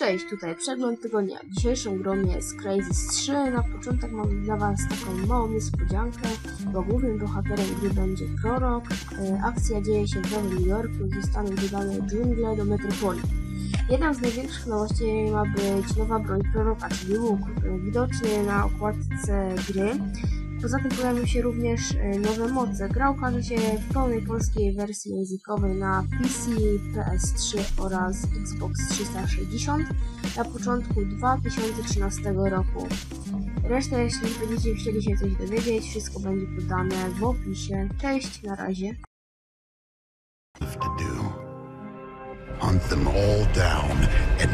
Cześć, tutaj przegląd tygodnia. Dzisiejszą grą jest Crazy 3. Na początek mam dla Was taką małą niespodziankę, bo głównym bohaterem gry będzie prorok. E, Akcja dzieje się w Nowym Jorku, zostaną dodane dżungle do metropolii. Jedna z największych nowości ma być nowa broń proroka, czyli łuk, e, widoczny na okładce gry. Poza tym pojawią się również e, nowe moce. Gra ukaże się w pełnej polskiej wersji językowej na PC, PS3 oraz Xbox 360 na początku 2013 roku. Resztę, jeśli będziecie chcieli się coś dowiedzieć, wszystko będzie podane w opisie. Cześć, na razie. Hunt them all down and